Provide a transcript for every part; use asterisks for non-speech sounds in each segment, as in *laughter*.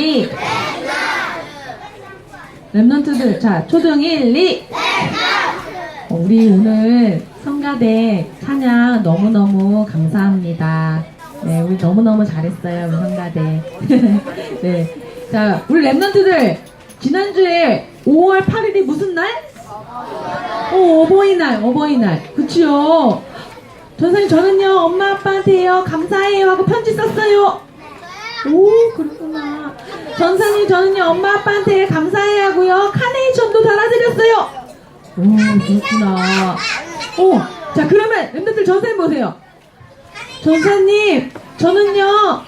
1, 2. 랩런트들, 자, 초등 1, 2. 어, 우리 오늘 성가대 찬양 너무너무 감사합니다. 네, 우리 너무너무 잘했어요, 우리 성가대. *laughs* 네. 자, 우리 랩런트들, 지난주에 5월 8일이 무슨 날? 오, 어버이날, 어버이날. 그치요? 전사님, 저는요, 엄마, 아빠한테요, 감사해요 하고 편지 썼어요. 오, 그렇구나. 전사님, 저는요, 엄마, 아빠한테 감사해 하고요, 카네이션도 달아드렸어요. 오, 그렇구나. 오, 자, 그러면, 랩런트들 전사님 보세요. 전사님, 저는요,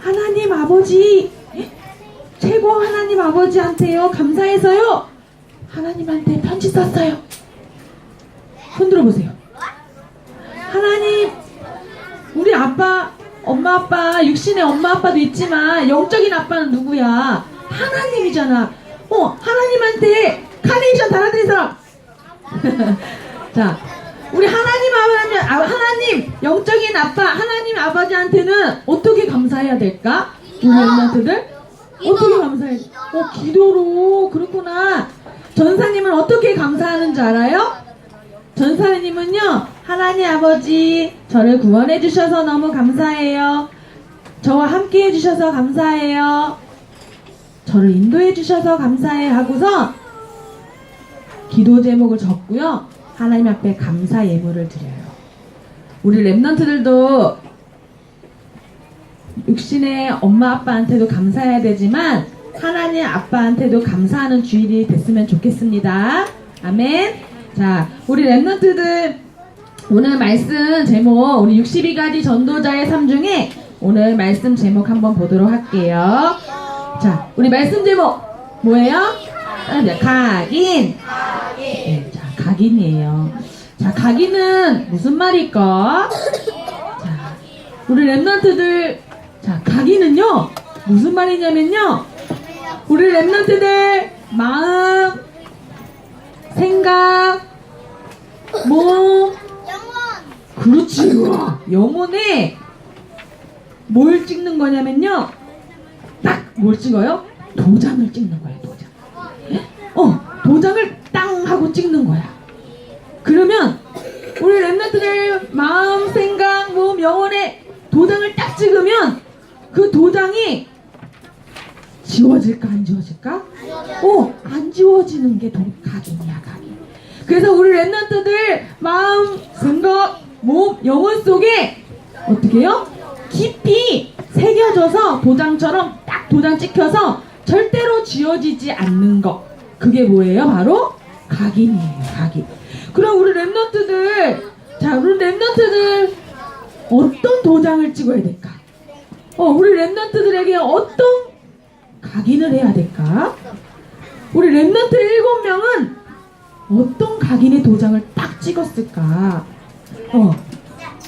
하나님 아버지, 최고 하나님 아버지한테요, 감사해서요, 하나님한테 편지 썼어요. 손 들어보세요. 하나님, 우리 아빠, 엄마 아빠, 육신의 엄마 아빠도 있지만 영적인 아빠는 누구야? 하나님이잖아. 어, 하나님한테 카네이션 달아드린 사람. *laughs* 자, 우리 하나님 아버지, 아, 하나님 영적인 아빠, 하나님 아버지한테는 어떻게 감사해야 될까? 우리 엄마들을 어떻게 감사해? 어, 기도로 그렇구나. 전사님은 어떻게 감사하는 줄 알아요? 전사님은요, 하나님 아버지, 저를 구원해 주셔서 너무 감사해요. 저와 함께 해 주셔서 감사해요. 저를 인도해 주셔서 감사해 하고서 기도 제목을 적고요. 하나님 앞에 감사 예물을 드려요. 우리 랩런트들도 육신의 엄마 아빠한테도 감사해야 되지만 하나님 아빠한테도 감사하는 주일이 됐으면 좋겠습니다. 아멘. 자, 우리 랩런트들 오늘 말씀 제목 우리 62가지 전도자의 삶 중에 오늘 말씀 제목 한번 보도록 할게요. 자, 우리 말씀 제목 뭐예요? 각인. 네, 자, 각인이에요. 자, 각인은 무슨 말일까? 자, 우리 랩런트들 자, 각인은요 무슨 말이냐면요 우리 랩런트들 마음, 생각, 몸, 그렇지. 영혼에 뭘 찍는 거냐면요. 딱 뭘 찍어요? 도장을 찍는 거예요, 도장. 어, 도장을 땅 하고 찍는 거야. 그러면 우리 랩런트들 마음, 생각, 몸, 영혼에 도장을 딱 찍으면 그 도장이 지워질까 안 지워질까? 어, 안 지워지는 게 도- 각인이야, 각인. 그래서 우리 랩런트들 마음, 생각, 몸, 영혼 속에 어떻게 해요? 깊이 새겨져서 도장처럼 딱 도장 찍혀서 절대로 지워지지 않는 것. 그게 뭐예요? 바로 각인이에요, 각인. 그럼 우리 랩런트들, 자, 우리 랩런트들 어떤 도장을 찍어야 될까? 어, 우리 랩런트들에게 어떤 각인을 해야 될까? 우리 랩런트 일곱 명은 어떤 각인의 도장을 딱 찍었을까? 어,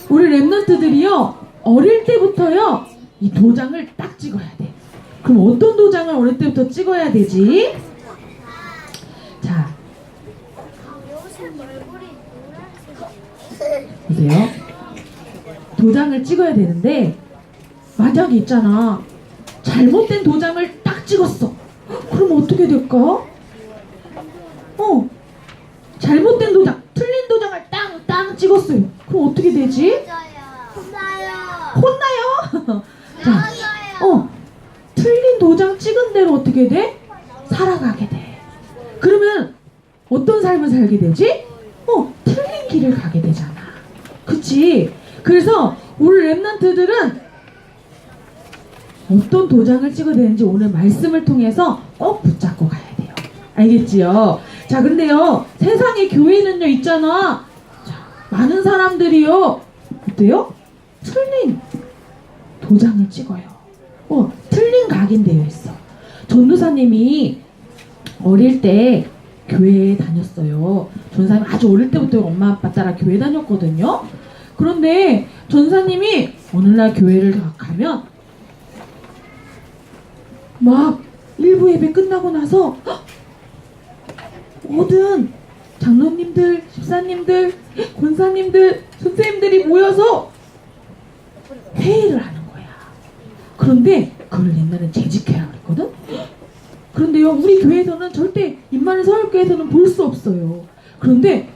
우리 랩런트들이요 어릴 때부터요 이 도장을 딱 찍어야 돼. 그럼 어떤 도장을 어릴 때부터 찍어야 되지? 자, 보세요. 도장을 찍어야 되는데 만약에 있잖아 잘못된 도장을 딱 찍었어. 그럼 어떻게 될까? 어, 잘못된 도장, 찍었어요. 그럼 어떻게 되지? 혼나요? 자, *laughs* 어, 틀린 도장 찍은 대로 어떻게 돼? 살아가게 돼. 그러면 어떤 삶을 살게 되지? 어, 틀린 길을 가게 되잖아. 그치? 그래서 우리 랩런트들은 어떤 도장을 찍어야 되는지 오늘 말씀을 통해서 꼭 붙잡고 가야 돼요. 알겠지요? 자, 근데요, 세상에 교회는요, 있잖아. 자, 많은 사람들이요, 어때요? 틀린 도장을 찍어요. 어, 틀린 각인되어 있어. 전도사님이 어릴 때 교회에 다녔어요. 전사님 아주 어릴 때부터 엄마 아빠 따라 교회 다녔거든요. 그런데 전사님이 어느 날 교회를 가면 막 일부 예배 끝나고 나서 헉! 모든 장로님들, 집사님들, 권사님들, 선생님들이 모여서 회의를 하는 거야. 그런데 그걸 옛날엔 재직해라 그랬거든. 그런데요, 우리 교회에서는 절대 임마는 서울교회에서는 볼 수 없어요. 그런데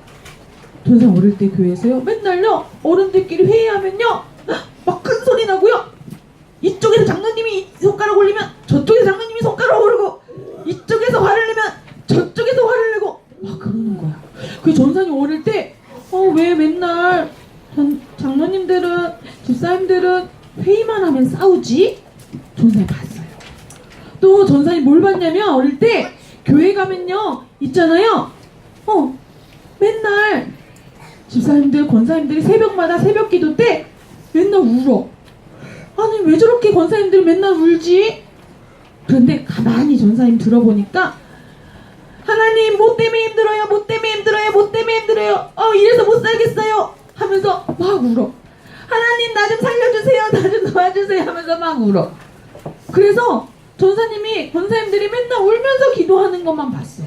전생 어릴 때 교회에서요, 맨날요 어른들끼리 회의하면요, 막 큰 소리 나고요. 이쪽에서 장로님이 손가락 올리면 저쪽에서 장로님이 손가락 올리고 이쪽에서 화를 내면 저쪽에서 화를 내고 막 그러는 거야. 그 전사님 어릴 때, 어, 왜 맨날 전, 장로님들은 집사님들은 회의만 하면 싸우지? 전사님 봤어요. 또 전사님 뭘 봤냐면 어릴 때 교회 가면요 있잖아요. 어 맨날 집사님들 권사님들이 새벽마다 새벽 기도 때 맨날 울어. 아니 왜 저렇게 권사님들이 맨날 울지? 그런데 가만히 전사님 들어보니까 하나님 뭐 때문에 힘들어요? 뭐 때문에 힘들어요? 뭐 때문에 힘들어요? 어 이래서 못 살겠어요? 하면서 막 울어. 하나님 나 좀 살려주세요. 나 좀 도와주세요. 하면서 막 울어. 그래서 전사님이 권사님들이 맨날 울면서 기도하는 것만 봤어요.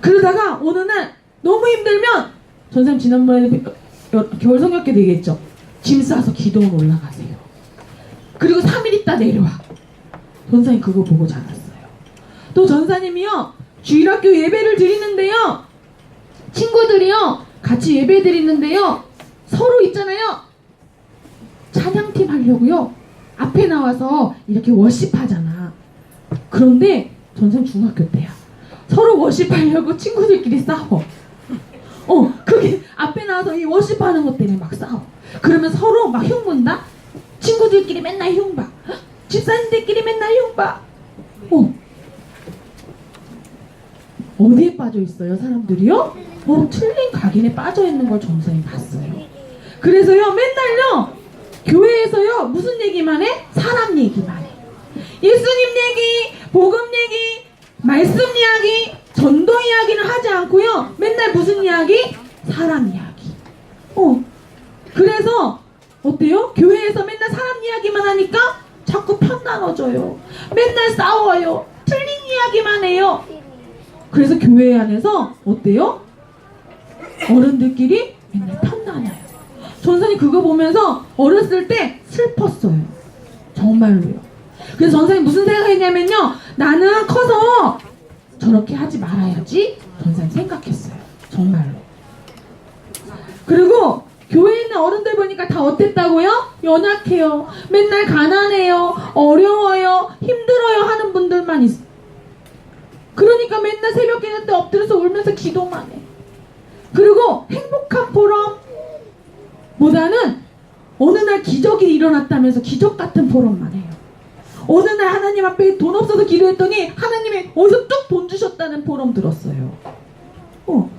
그러다가 어느 날 너무 힘들면 전사님 지난번에 여- 겨울 성역회 되겠죠? 짐 싸서 기도원 올라가세요. 그리고 3일 있다 내려와. 전사님 그거 보고 자랐어요. 또 전사님이요 주일학교 예배를 드리는데요. 친구들이요 같이 예배 드리는데요. 서로 있잖아요. 찬양팀 하려고요. 앞에 나와서 이렇게 워십하잖아. 그런데 전생 중학교 때야. 서로 워십하려고 친구들끼리 싸워. 어 그게 앞에 나와서 이 워십하는 것 때문에 막 싸워. 그러면 서로 막 흉본다? 친구들끼리 맨날 흉봐. 집사님들끼리 맨날 흉봐. 어 어디에 빠져 있어요, 사람들이요? 어, 틀린 각인에 빠져 있는 걸 전사님 봤어요. 그래서요, 맨날요, 교회에서요, 무슨 얘기만 해? 사람 얘기만 해. 예수님 얘기, 복음 얘기, 말씀 이야기, 전도 이야기는 하지 않고요, 맨날 무슨 이야기? 사람 이야기. 어, 그래서, 어때요? 교회에서 맨날 사람 이야기만 하니까 자꾸 편 나눠져요. 맨날 싸워요. 틀린 이야기만 해요. 그래서 교회 안에서 어때요? 어른들끼리 맨날 편 나눠요. 전선이 그거 보면서 어렸을 때 슬펐어요. 정말로요. 그래서 전선이 무슨 생각했냐면요. 나는 커서 저렇게 하지 말아야지. 전선이 생각했어요. 정말로. 그리고 교회에 있는 어른들 보니까 다 어땠다고요? 연약해요. 맨날 가난해요. 어려워요. 힘들어요. 하는 분들만 있어요. 그러니까 맨날 새벽 때 엎드려서 울면서 기도만 해. 그리고 행복한 포럼 보다는 어느 날 기적이 일어났다면서 기적 같은 포럼만 해요. 어느 날 하나님 앞에 돈 없어서 기도했더니 하나님이 어디서 뚝 돈 주셨다는 포럼 들었어요. 어.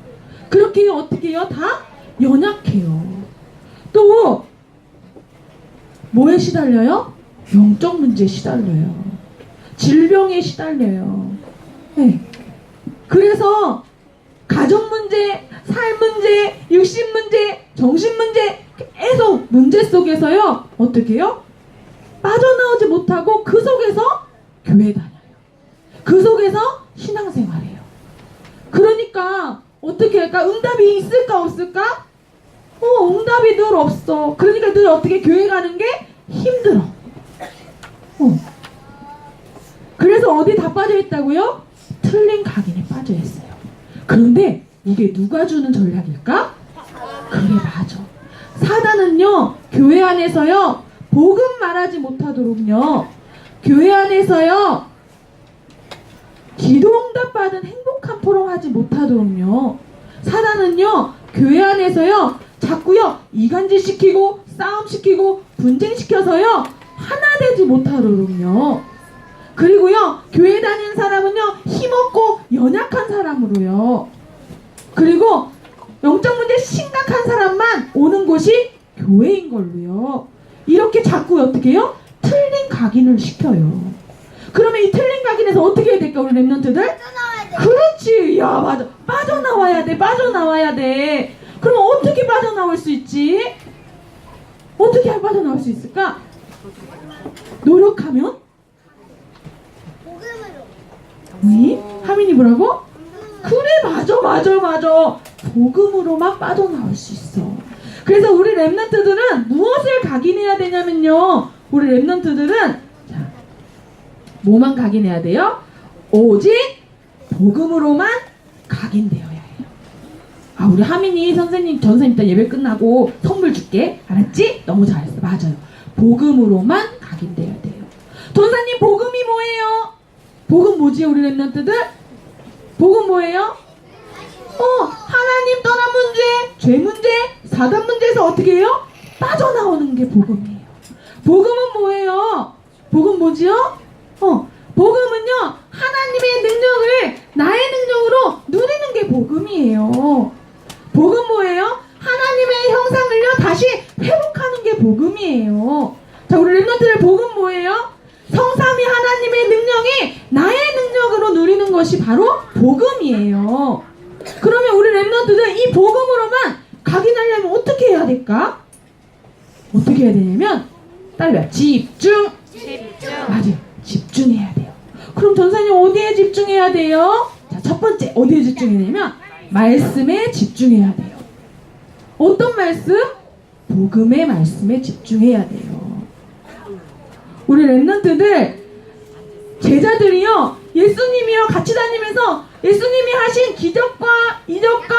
그렇게 어떻게 해요? 다 연약해요. 또 뭐에 시달려요? 영적 문제에 시달려요. 질병에 시달려요. 네. 그래서 가정 문제, 삶 문제, 육신 문제, 정신 문제 계속 문제 속에서요 어떻게 해요? 빠져나오지 못하고 그 속에서 교회 다녀요. 그 속에서 신앙생활해요. 그러니까 어떻게 할까? 응답이 있을까 없을까? 어, 응답이 늘 없어. 그러니까 늘 어떻게 교회 가는 게 힘들어. 어. 그래서 어디 다 빠져 있다고요? 틀린 각인에 빠져 있어요. 그런데 이게 누가 주는 전략일까? 그래 맞아. 사단은요 교회 안에서요 복음 말하지 못하도록요 교회 안에서요 기도 응답 받은 행복한 포럼 하지 못하도록요 사단은요 교회 안에서요 자꾸요 이간질 시키고 싸움 시키고 분쟁 시켜서요 하나 되지 못하도록요 그리고요, 교회 다니는 사람은요, 힘없고 연약한 사람으로요. 그리고 영적 문제 심각한 사람만 오는 곳이 교회인 걸로요. 이렇게 자꾸 어떻게 해요? 틀린 각인을 시켜요. 그러면 이 틀린 각인에서 어떻게 해야 될까, 우리 랩런트들? 빠져나와야 돼. 그렇지. 야, 맞아. 빠져나와야 돼. 빠져나와야 돼. 그럼 어떻게 빠져나올 수 있지? 어떻게 빠져나올 수 있을까? 노력하면? 복음으로. 니? 하민이 뭐라고? 그래 맞아 맞아 맞아 복음으로만 빠져나올 수 있어 그래서 우리 랩런트들은 무엇을 각인해야 되냐면요 우리 랩런트들은 뭐만 각인해야 돼요? 오직 복음으로만 각인되어야 해요. 아, 우리 하민이 선생님, 전선생님 이따 예배 끝나고 선물 줄게. 알았지? 너무 잘했어. 맞아요. 복음으로만 각인돼야 돼요. 전사님, 복음이 뭐예요? 복음 뭐지요, 우리 랩런트들? 복음 뭐예요? 어, 하나님 떠난 문제, 죄 문제, 사단 문제에서 어떻게 해요? 빠져나오는 게 복음이에요. 복음은 뭐예요? 복음 뭐지요? 어, 복음은요, 하나님의 능력을 나의 능력으로 누리는 게 복음이에요. 복음 뭐예요? 하나님의 형상을요, 다시 회복하는 게 복음이에요. 자, 우리 랩런트들 복음 뭐예요? 성삼위 하나님의 능력이 나의 능력으로 누리는 것이 바로 복음이에요. 그러면 우리 랩런트들 이 복음으로만 각인 하려면 어떻게 해야 될까? 어떻게 해야 되냐면 따라해봐 집중 맞아요 집중해야 돼요 그럼 전사님 어디에 집중해야 돼요? 자 첫 번째 어디에 집중해야 되냐면 말씀에 집중해야 돼요 어떤 말씀? 복음의 말씀에 집중해야 돼요 우리 랩런트들 제자들이요 예수님이요 같이 다니면서 예수님이 하신 기적과 이적과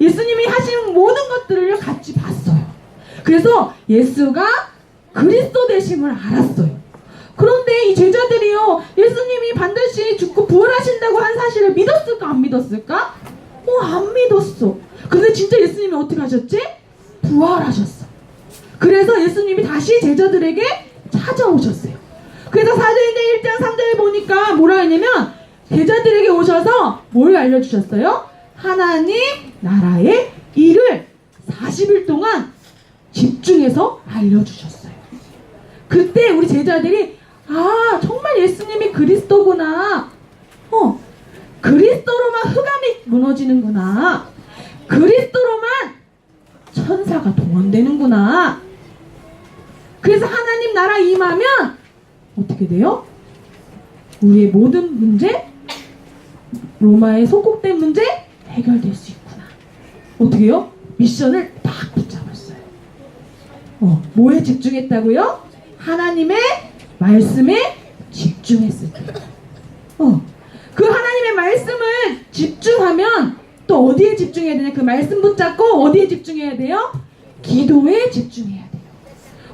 예수님이 하신 모든 것들을 같이 봤어요. 그래서 예수가 그리스도 되심을 알았어요. 그런데 이 제자들이요 예수님이 반드시 죽고 부활하신다고 한 사실을 믿었을까 안 믿었을까? 어안 믿었어. 근데 진짜 예수님이 어떻게 하셨지? 부활하셨어. 그래서 예수님이 다시 제자들에게 찾아오셨어요. 그래서 사도행전 1장 3절에 보니까 뭐라 했냐면 제자들에게 오셔서 뭘 알려주셨어요? 하나님 나라의 일을 40일 동안 집중해서 알려주셨어요. 그때 우리 제자들이 아 정말 예수님이 그리스도구나. 어 그리스도로만 흑암이 무너지는구나. 그리스도로만 천사가 동원되는구나. 그래서 하나님 나라 임하면 어떻게 돼요? 우리의 모든 문제, 로마의 속국된 문제 해결될 수 있구나. 어떻게 해요? 미션을 딱 붙잡았어요. 어, 뭐에 집중했다고요? 하나님의 말씀에 집중했을 때. 어, 그 하나님의 말씀을 집중하면 또 어디에 집중해야 되냐? 그 말씀 붙잡고 어디에 집중해야 돼요? 기도에 집중해야 돼요.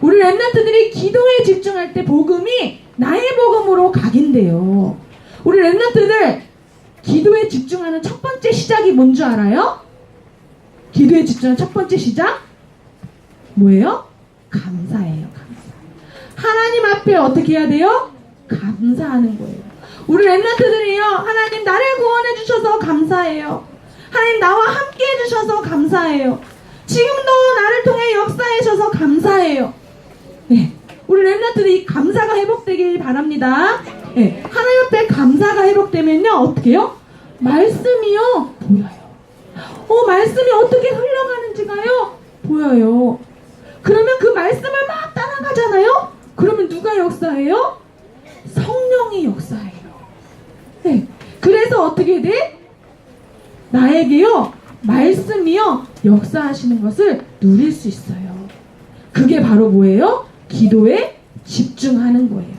우리 랩런트들이 기도에 집중할 때 복음이 나의 복음으로 각인돼요. 우리 랩런트들 기도에 집중하는 첫 번째 시작이 뭔 줄 알아요? 기도에 집중하는 첫 번째 시작? 뭐예요? 감사예요, 감사. 하나님 앞에 어떻게 해야 돼요? 감사하는 거예요. 우리 랩런트들이요, 하나님 나를 구원해 주셔서 감사해요. 하나님 나와 함께 해 주셔서 감사해요. 지금도 나를 통해 역사해 주셔서 감사해요. 네. 우리 랩런트들 이 감사가 회복되길 바랍니다. 네. 하나님 앞에 감사가 회복되면요, 어떻게 해요? 말씀이요, 보여요. 어, 말씀이 어떻게 흘러가는지가요, 보여요. 그러면 그 말씀을 막 따라가잖아요? 그러면 누가 역사해요? 성령이 역사해요. 네. 그래서 어떻게 돼? 나에게요, 말씀이요, 역사하시는 것을 누릴 수 있어요. 그게 바로 뭐예요? 기도에 집중하는 거예요.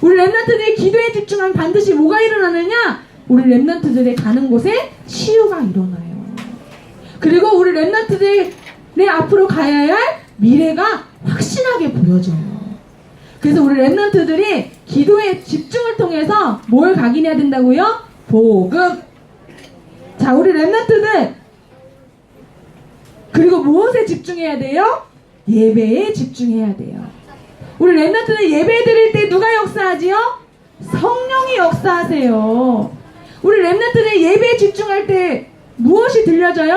우리 랩런트들이 기도에 집중하면 반드시 뭐가 일어나느냐? 우리 랩런트들의 가는 곳에 치유가 일어나요. 그리고 우리 랩런트들의 앞으로 가야 할 미래가 확신하게 보여져요. 그래서 우리 랩런트들이 기도의 집중을 통해서 뭘 각인해야 된다고요? 복음. 자, 우리 랩런트들 그리고 무엇에 집중해야 돼요? 예배에 집중해야 돼요. 우리 랩런트는 예배 드릴 때 누가 역사하지요? 성령이 역사하세요. 우리 랩런트는 예배에 집중할 때 무엇이 들려져요?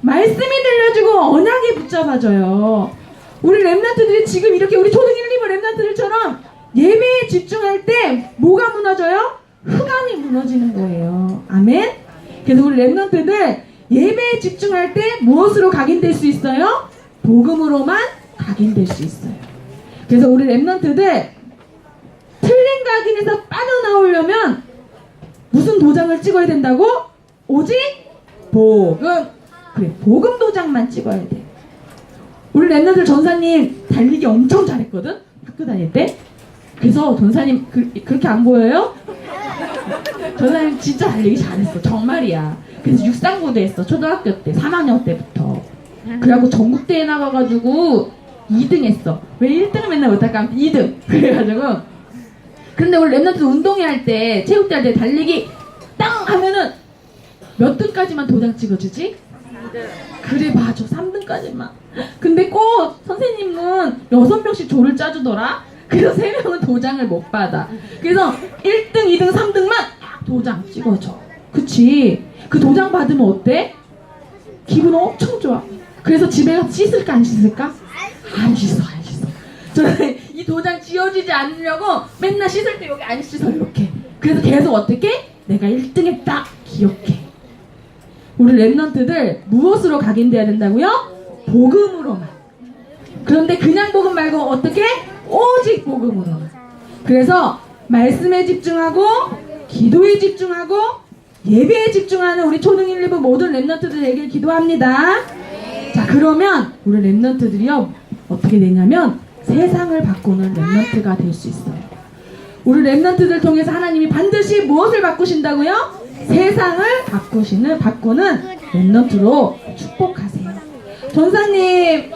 말씀이 들려주고 언약이 붙잡아져요. 우리 랩런트들이 지금 이렇게 우리 초등 1, 2부 랩런트들처럼 예배에 집중할 때 뭐가 무너져요? 흑암이 무너지는 거예요. 아멘? 그래서 우리 랩런트들 예배에 집중할 때 무엇으로 각인될 수 있어요? 복음으로만 각인될 수 있어요. 그래서 우리 랩런트들 틀린 각인에서 빠져나오려면 무슨 도장을 찍어야 된다고? 오직 복음. 그래, 복음 도장만 찍어야 돼. 우리 랩런트 전사님 달리기 엄청 잘했거든? 학교 다닐 때. 그래서 전사님 그, 그렇게 안 보여요? 전사님 진짜 달리기 잘했어 정말이야 그래서 육상부도 했어 초등학교 때 3학년 때부터 그래갖고 전국대회 나가가지고 2등 했어. 왜 1등을 맨날 못할까 2등. *laughs* 그래가지고. 근데 우리 랩런트 운동회 할 때 체육대 할 때 달리기 땅 하면은 몇 등까지만 도장 찍어주지? 그래 맞아 3등까지만. 근데 꼭 선생님은 6명씩 조를 짜주더라? 그래서 3명은 도장을 못 받아. 그래서 1등 2등 3등만 도장 찍어줘. 그치? 그 도장 받으면 어때? 기분 엄청 좋아 그래서 집에 가서 씻을까 안 씻을까? 안 씻어 안 씻어 저는 이 도장 지워지지 않으려고 맨날 씻을 때 여기 안 씻어 이렇게 그래서 계속 어떻게? 내가 1등 했다 기억해 우리 랩런트들 무엇으로 각인돼야 된다고요? 복음으로만. 그런데 그냥 복음 말고 어떻게? 오직 복음으로만. 그래서 말씀에 집중하고 기도에 집중하고 예배에 집중하는 우리 초등 1, 2부 모든 랩런트들 되길 기도합니다. 자 그러면 우리 랩런트들이요 어떻게 되냐면 세상을 바꾸는 랩런트가 될 수 있어요. 우리 랩런트들 통해서 하나님이 반드시 무엇을 바꾸신다고요? 세상을 바꾸시는 바꾸는 랩런트로 축복하세요. 전사님,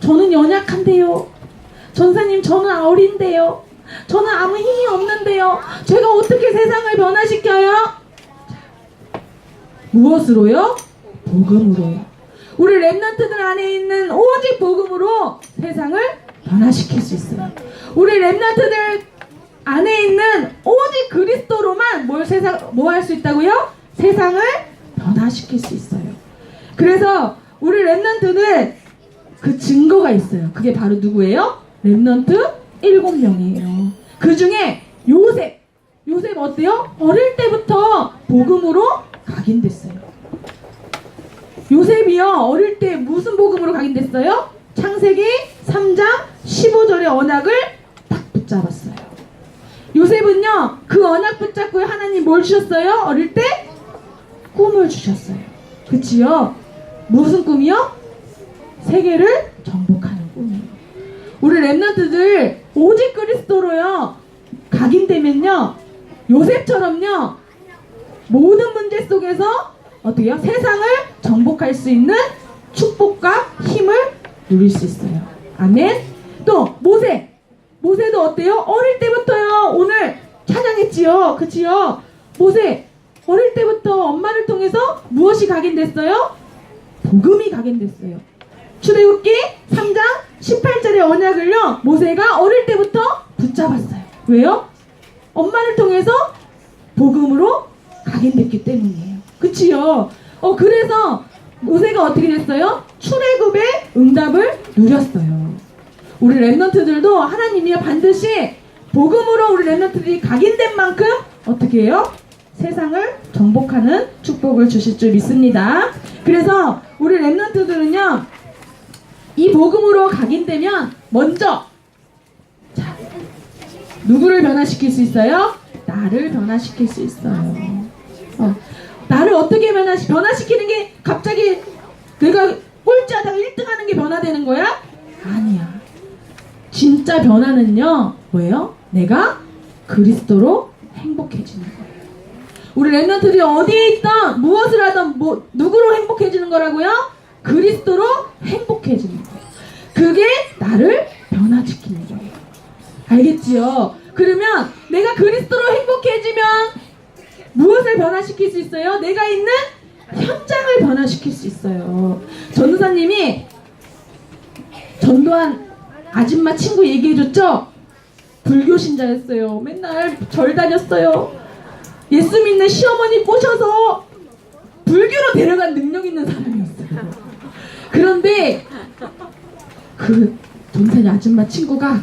저는 연약한데요. 전사님, 저는 어린데요. 저는 아무 힘이 없는데요. 제가 어떻게 세상을 변화시켜요? 자, 무엇으로요? 복음으로요. 우리 랩런트들 안에 있는 오직 복음으로 세상을 변화시킬 수 있어요. 우리 랩런트들 안에 있는 오직 그리스도로만 뭘 세상 뭐 할 수 있다고요? 세상을 변화시킬 수 있어요. 그래서 우리 랩런트는 그 증거가 있어요. 그게 바로 누구예요? 랩런트 일곱 명이에요. 그 중에 요셉, 요셉 어때요? 어릴 때부터 복음으로 각인됐어요. 요셉이요 어릴 때 무슨 복음으로 각인됐어요? 창세기 3장 15절의 언약을 딱 붙잡았어요. 요셉은요 그 언약 붙잡고 하나님 뭘 주셨어요? 어릴 때 꿈을 주셨어요. 그치요? 무슨 꿈이요? 세계를 정복하는 꿈이에요. 우리 랩런트들 오직 그리스도로요 각인되면요 요셉처럼요 모든 문제 속에서 어떻게 요 세상을 정복할 수 있는 축복과 힘을 누릴 수 있어요. 아멘. 또 모세. 모세도 어때요? 어릴 때부터요. 오늘 찬양했지요. 그치요? 모세 어릴 때부터 엄마를 통해서 무엇이 각인됐어요? 복음이 각인됐어요. 출애굽기 3장 18절의 언약을요. 모세가 어릴 때부터 붙잡았어요. 왜요? 엄마를 통해서 복음으로 각인됐기 때문이에요. 그치요? 어, 그래서 모세가 어떻게 됐어요? 출애굽의 응답을 누렸어요. 우리 랩런트들도 하나님이 반드시 복음으로 우리 랩런트들이 각인된 만큼 어떻게 해요? 세상을 정복하는 축복을 주실 줄 믿습니다. 그래서 우리 랩런트들은요, 이 복음으로 각인되면 먼저 자, 누구를 변화시킬 수 있어요? 나를 변화시킬 수 있어요. 어, 나를 어떻게 변화시, 변화시키는 게 갑자기 내가 꼴찌하다가 1등 하는 게 변화되는 거야? 아니야. 진짜 변화는요, 뭐예요? 내가 그리스도로 행복해지는 거예요. 우리 랩런트들이 어디에 있던 무엇을 하던 뭐 누구로 행복해지는 거라고요? 그리스도로 행복해지는 거예요. 그게 나를 변화시키는 거예요. 알겠지요? 그러면 내가 그리스도로 행복해지면 무엇을 변화시킬 수 있어요? 내가 있는 현장을 변화시킬 수 있어요. 전도사님이 전도한 아줌마 친구 얘기해줬죠? 불교 신자였어요. 맨날 절 다녔어요. 예수 믿는 시어머니 꼬셔서 불교로 데려간 능력 있는 사람이었어요. 그런데 그 전사님 아줌마 친구가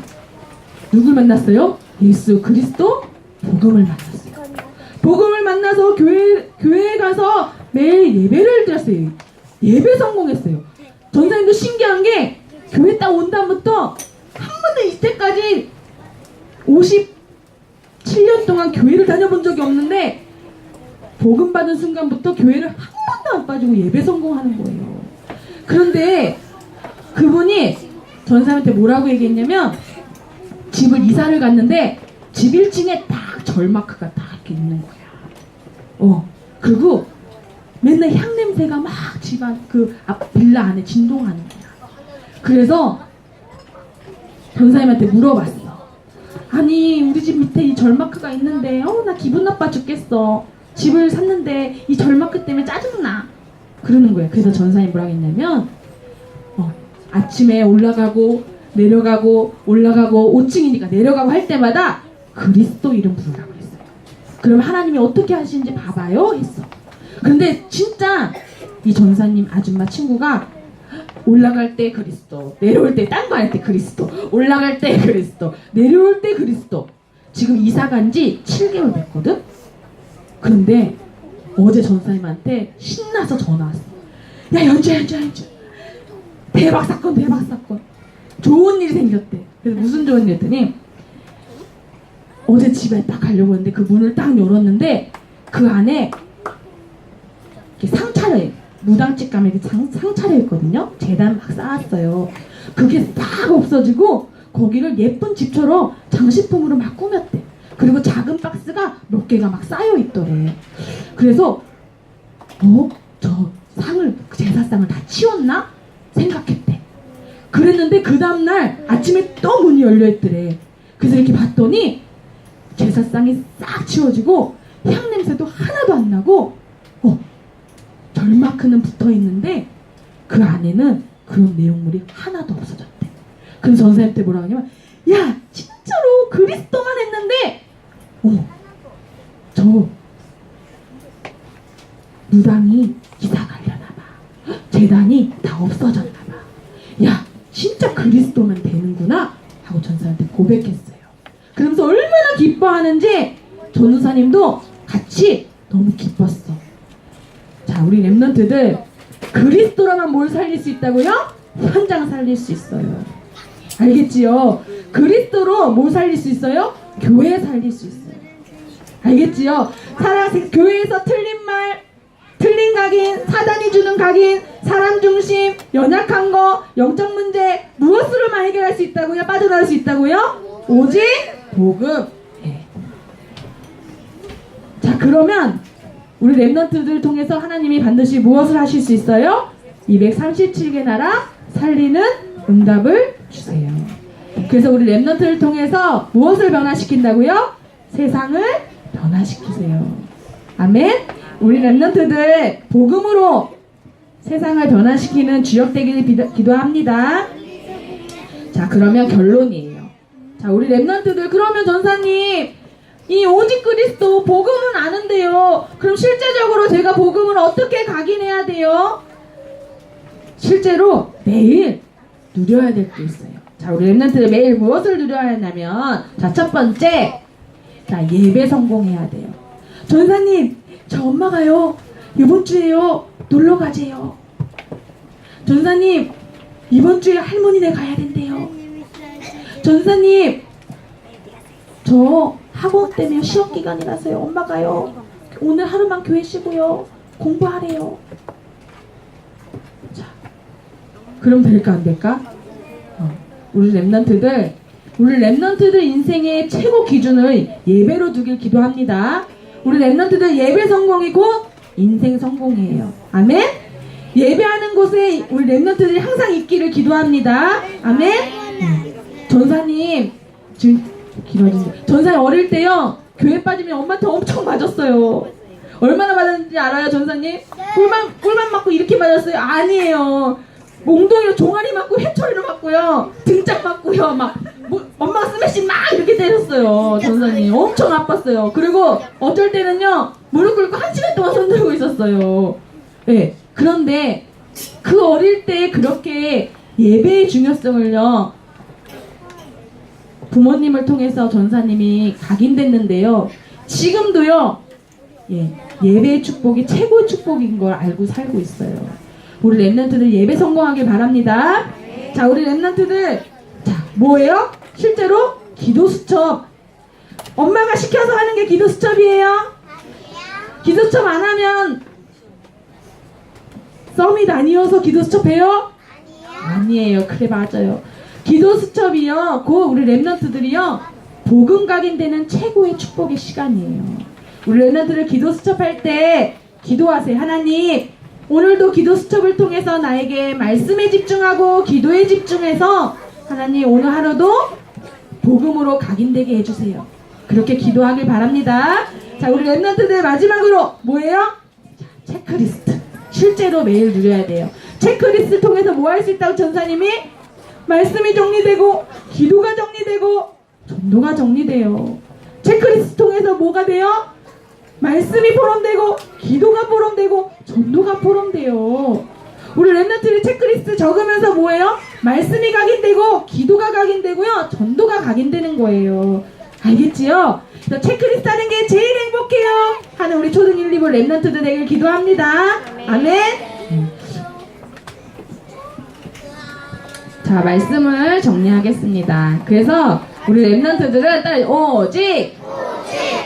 누굴 만났어요? 예수 그리스도 복음을 만났어요. 복음을 만나서 교회 교회에 가서 매일 예배를 드렸어요. 예배 성공했어요. 전사님도 신기한 게 교회 딱 온 다음부터 한 번도 이때까지 57년 동안 교회를 다녀본 적이 없는데 복음 받은 순간부터 교회를 한 번도 안 빠지고 예배 성공하는 거예요. 그런데 그분이 전사님한테 뭐라고 얘기했냐면 집을 이사를 갔는데 집 1층에 딱 절마크가 딱 있는 거야. 어 그리고 맨날 향 냄새가 막 집안 그 앞 빌라 안에 진동하는 거야. 그래서 전사님한테 물어봤어. 아니 우리 집 밑에 이 절마크가 있는데 어 나 기분 나빠 죽겠어. 집을 샀는데 이 절마크 때문에 짜증나. 그러는 거예요. 그래서 전사님 뭐라고 했냐면 어, 아침에 올라가고 내려가고 올라가고 5층이니까 내려가고 할 때마다 그리스도 이름 부르라고. 그럼 하나님이 어떻게 하시는지 봐봐요 했어. 근데 진짜 이 전사님 아줌마 친구가 올라갈 때 그리스도, 내려올 때 딴 거 할 때 그리스도, 올라갈 때 그리스도, 내려올 때 그리스도. 지금 이사 간 지 7개월 됐거든? 그런데 어제 전사님한테 신나서 전화 왔어. 야, 연주야, 연주야, 연주. 대박 사건, 대박 사건. 좋은 일이 생겼대. 그래서 무슨 좋은 일 했더니 어제 집에 딱 가려고 했는데 그 문을 딱 열었는데 그 안에 상차려 무당집 가면 이렇게 상, 상차려 있거든요. 재단 막 쌓았어요. 그게 싹 없어지고 거기를 예쁜 집처럼 장식품으로 막 꾸몄대. 그리고 작은 박스가 몇 개가 막 쌓여 있더래. 그래서 어? 저 상을 그 제사상을 다 치웠나? 생각했대. 그랬는데 그 다음날 아침에 또 문이 열려 있더래. 그래서 이렇게 봤더니 제사상이 싹 치워지고 향 냄새도 하나도 안 나고 어 절마크는 붙어 있는데 그 안에는 그런 내용물이 하나도 없어졌대. 그래서 전사님한테 뭐라고 하냐면 야 진짜로 그리스도만 했는데 어머 저 무당이 기사 가려나 봐. 헉, 재단이 다 없어졌나 봐. 야 진짜 그리스도만 되는구나 하고 전사한테 고백했어요. 그러면서 얼마나 기뻐하는지 전우사님도 같이 너무 기뻤어. 자, 우리 랩런트들 그리스도로만 뭘 살릴 수 있다고요? 현장 살릴 수 있어요. 알겠지요? 그리스도로 뭘 살릴 수 있어요? 교회 살릴 수 있어요. 알겠지요? 사랑 교회에서 틀린 말, 틀린 각인, 사단이 주는 각인, 사람 중심, 연약한 거, 영적 문제 무엇으로만 해결할 수 있다고요? 빠져나올 수 있다고요? 오직 복음. 예. 자, 그러면 우리 랩런트들 통해서 하나님이 반드시 무엇을 하실 수 있어요? 237개 나라 살리는 응답을 주세요. 그래서 우리 랩런트를 통해서 무엇을 변화시킨다고요? 세상을 변화시키세요. 아멘. 우리 랩런트들 복음으로 세상을 변화시키는 주역 되기를 비도- 기도합니다. 자, 그러면 결론이에요. 자, 우리 랩런트들 그러면 전사님 이 오직 그리스도 복음은 아는데요. 그럼 실제적으로 제가 복음을 어떻게 각인해야 돼요? 실제로 매일 누려야 될 게 있어요. 자, 우리 랩런트들 매일 무엇을 누려야 하냐면 자, 첫 번째 자, 예배 성공해야 돼요. 전사님, 저 엄마가요. 이번 주에요. 놀러 가재요. 전사님, 이번 주에 할머니네 가야 된대요. 전사님, 저 학원 때문에 시험 기간이라서요. 엄마 가요. 오늘 하루만 교회 쉬고요. 공부하래요. 자, 그럼 될까 안 될까? 어, 우리 랩런트들, 우리 랩런트들 인생의 최고 기준을 예배로 두길 기도합니다. 우리 랩런트들 예배 성공이 곧 인생 성공이에요. 아멘? 예배하는 곳에 우리 랩런트들이 항상 있기를 기도합니다. 아멘? 음. 전사님, 지금 길어진다. 전사님 어릴 때요, 교회 빠지면 엄마한테 엄청 맞았어요. 얼마나 맞았는지 알아요, 전사님? 꿀만, 꿀만 맞고 이렇게 맞았어요? 아니에요. 몽둥이로 종아리 맞고 해초리로 맞고요. 등짝 맞고요. 막, 뭐, 엄마가 스매싱 막 이렇게 때렸어요. 전사님. 엄청 아팠어요. 그리고 어쩔 때는요, 무릎 꿇고 한 시간 동안 손 들고 있었어요. 예. 그런데 그 어릴 때 그렇게 예배의 중요성을요, 부모님을 통해서 전사님이 각인됐는데요. 지금도요. 예, 예배의 축복이 최고의 축복인 걸 알고 살고 있어요. 우리 랩런트들 예배 성공하길 바랍니다. 자, 우리 랩런트들 자, 뭐예요? 실제로 기도 수첩. 엄마가 시켜서 하는 게 기도 수첩이에요. 기도 수첩 안 하면 썸이 아니어서 기도 수첩 해요? 아니에요. 그래 맞아요. 기도 수첩이요. 그 우리 랩런트들이요. 복음 각인되는 최고의 축복의 시간이에요. 우리 랩런트들 기도 수첩할 때 기도하세요. 하나님, 오늘도 기도 수첩을 통해서 나에게 말씀에 집중하고 기도에 집중해서 하나님 오늘 하루도 복음으로 각인되게 해주세요. 그렇게 기도하길 바랍니다. 자, 우리 랩런트들 마지막으로 뭐예요? 자, 체크리스트. 실제로 매일 누려야 돼요. 체크리스트 통해서 뭐 할 수 있다고 전사님이? 말씀이 정리되고, 기도가 정리되고, 전도가 정리돼요. 체크리스트 통해서 뭐가 돼요? 말씀이 포럼되고, 기도가 포럼되고, 전도가 포럼돼요. 우리 랩런트들이 체크리스트 적으면서 뭐예요? 말씀이 각인되고, 기도가 각인되고요, 전도가 각인되는 거예요. 알겠지요? 그래서 체크리스트 하는 게 제일 행복해요. 하는 우리 초등 1, 2부 랩런트들 되길 기도합니다. 아멘. 자, 말씀을 정리하겠습니다. 그래서 우리 랩런트들은 딱 오직,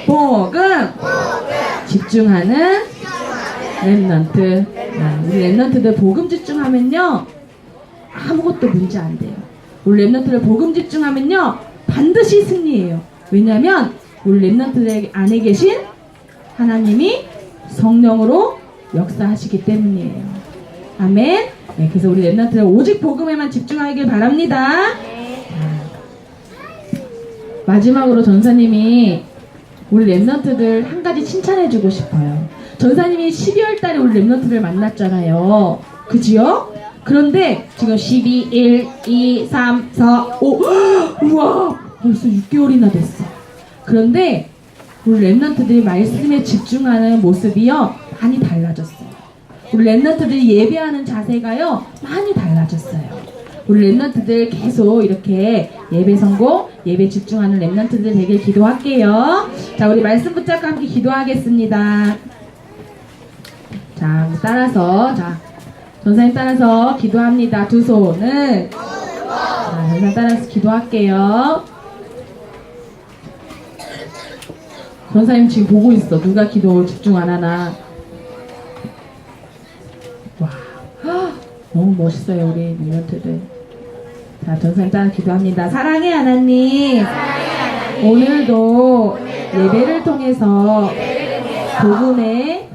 복음, 집중하는 랩런트. 아, 우리 랩런트들 복음 집중하면요. 아무것도 문제 안 돼요. 우리 랩런트들 복음 집중하면요. 반드시 승리해요. 왜냐면 우리 랩런트들 안에 계신 하나님이 성령으로 역사하시기 때문이에요. 아멘. 네, 그래서 우리 랩런트들 오직 복음에만 집중하길 바랍니다. 자, 마지막으로 전사님이 우리 랩런트들 한 가지 칭찬해주고 싶어요. 전사님이 12월 달에 우리 랩런트를 만났잖아요. 그지요? 그런데 지금 12, 1, 2, 3, 4, 5 우와 벌써 6개월이나 됐어. 그런데 우리 랩런트들이 말씀에 집중하는 모습이요 많이 달라졌어요. 우리 랩런트들이 예배하는 자세가요 많이 달라졌어요. 우리 랩런트들 계속 이렇게 예배 성공, 예배 집중하는 랩런트들 되길 기도할게요. 자, 우리 말씀 붙잡고 함께 기도하겠습니다. 자, 따라서 자 전사님 따라서 기도합니다. 두 손을 자, 전사님 따라서 기도할게요. 전사님 지금 보고 있어. 누가 기도 집중 안 하나. 너무 멋있어요 우리 민원트들. 자, 따라 기도합니다. 사랑해 하나님. 오늘도 예배를 통해서 복음에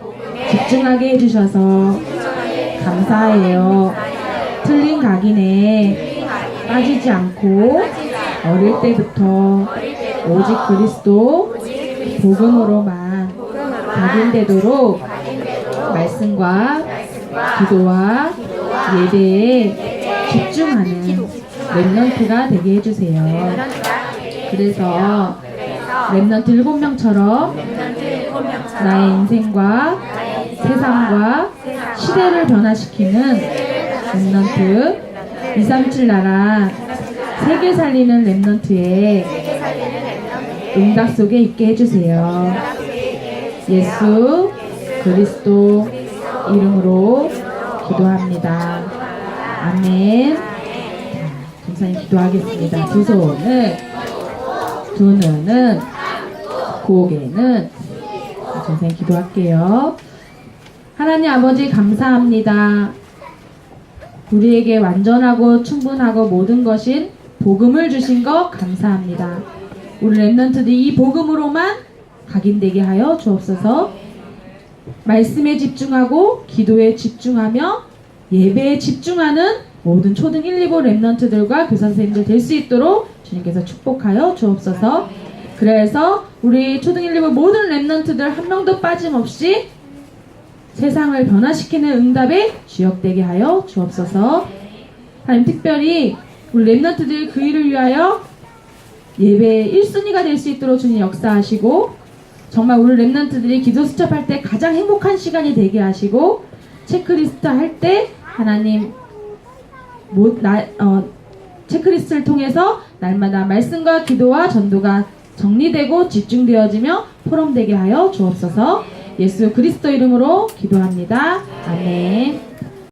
집중하게 해주셔서 감사해요. 틀린 각인에 빠지지 않고 어릴 때부터 오직 그리스도 복음으로만 각인되도록 말씀과 기도와 예배에 집중하는 랩런트가 되게 해주세요. 그래서 랩런트 일곱 명처럼 나의 인생과 세상과 시대를 변화시키는 랩런트 237 나라 세계 살리는 랩런트의 응답 속에 있게 해주세요. 예수 그리스도 이름으로 기도합니다. 아멘. 자, 전사님 기도하겠습니다. 두 손을, 두 눈은, 고개는, 자, 전사님 기도할게요. 하나님 아버지 감사합니다. 우리에게 완전하고 충분하고 모든 것인 복음을 주신 것 감사합니다. 우리 랩런트들이 이 복음으로만 각인되게 하여 주옵소서. 말씀에 집중하고 기도에 집중하며 예배에 집중하는 모든 초등 1, 2부 랩런트들과 교사 선생님들 될 수 있도록 주님께서 축복하여 주옵소서. 그래서 우리 초등 1, 2부 모든 랩런트들 한 명도 빠짐없이 세상을 변화시키는 응답에 주역되게 하여 주옵소서. 하나님 특별히 우리 랩런트들 그 일을 위하여 예배 1순위가 될 수 있도록 주님 역사하시고 정말 우리 랩런트들이 기도 수첩할 때 가장 행복한 시간이 되게 하시고 체크리스트 할 때 하나님 모, 나, 어, 체크리스트를 통해서 날마다 말씀과 기도와 전도가 정리되고 집중되어지며 포럼되게 하여 주옵소서 예수 그리스도 이름으로 기도합니다. 아멘.